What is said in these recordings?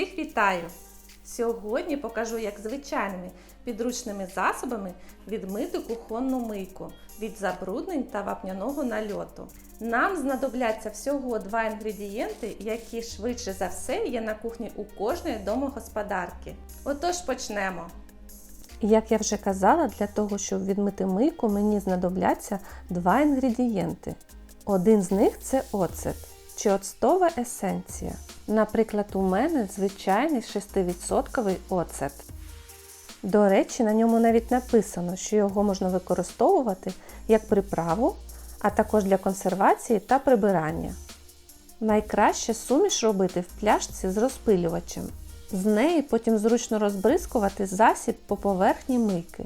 Всіх вітаю! Сьогодні покажу, як звичайними підручними засобами відмити кухонну мийку від забруднень та вапняного нальоту. Нам знадобляться всього два інгредієнти, які швидше за все є на кухні у кожної домогосподарки. Отож почнемо. Як я вже казала, для того, щоб відмити мийку, мені знадобляться два інгредієнти. Один з них це оцет чи оцтова есенція. Наприклад, у мене звичайний 6% оцет. До речі, на ньому навіть написано, що його можна використовувати як приправу, а також для консервації та прибирання. Найкраще суміш робити в пляшці з розпилювачем. З неї потім зручно розбризкувати засіб по поверхні мийки.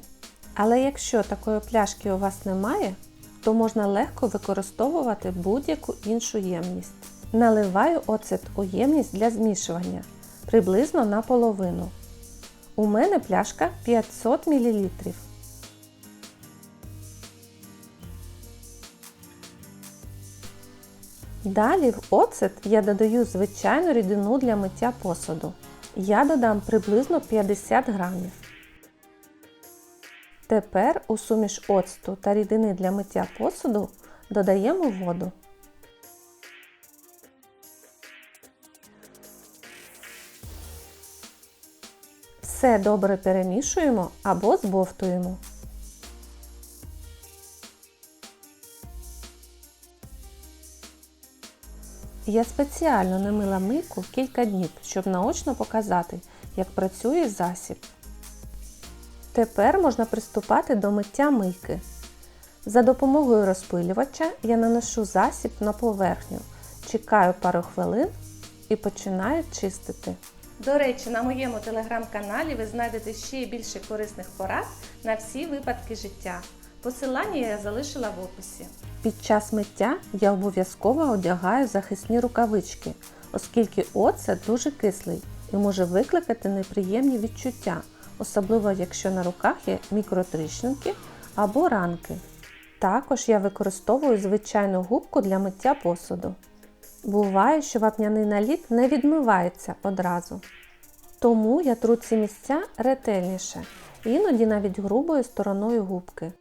Але якщо такої пляшки у вас немає, то можна легко використовувати будь-яку іншу ємність. Наливаю оцет у ємність для змішування приблизно наполовину. У мене пляшка 500 мл. Далі в оцет я додаю звичайну рідину для миття посуду. Я додам приблизно 50 грамів. Тепер у суміш оцту та рідини для миття посуду додаємо воду. Все добре перемішуємо або збовтуємо. Я спеціально не мила мийку кілька днів, щоб наочно показати, як працює засіб. Тепер можна приступати до миття мийки. За допомогою розпилювача я наношу засіб на поверхню, чекаю пару хвилин і починаю чистити. До речі, на моєму телеграм-каналі ви знайдете ще більше корисних порад на всі випадки життя. Посилання я залишила в описі. Під час миття я обов'язково одягаю захисні рукавички, оскільки оцет дуже кислий і може викликати неприємні відчуття, особливо якщо на руках є мікротріщинки або ранки. Також я використовую звичайну губку для миття посуду. Буває, що вапняний наліт не відмивається одразу. Тому я тру ці місця ретельніше, іноді навіть грубою стороною губки.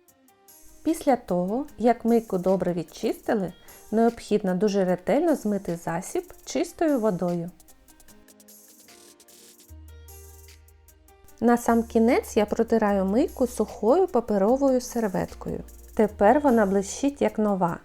Після того, як мийку добре відчистили, необхідно дуже ретельно змити засіб чистою водою. На сам кінець я протираю мийку сухою паперовою серветкою. Тепер вона блищить як нова.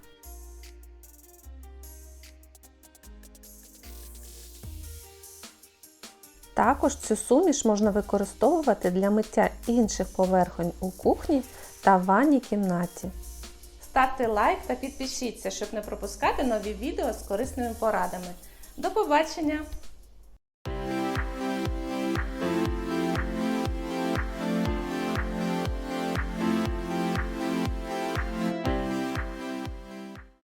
Також цю суміш можна використовувати для миття інших поверхонь у кухні та ванній кімнаті. Ставте лайк та підпишіться, щоб не пропускати нові відео з корисними порадами. До побачення!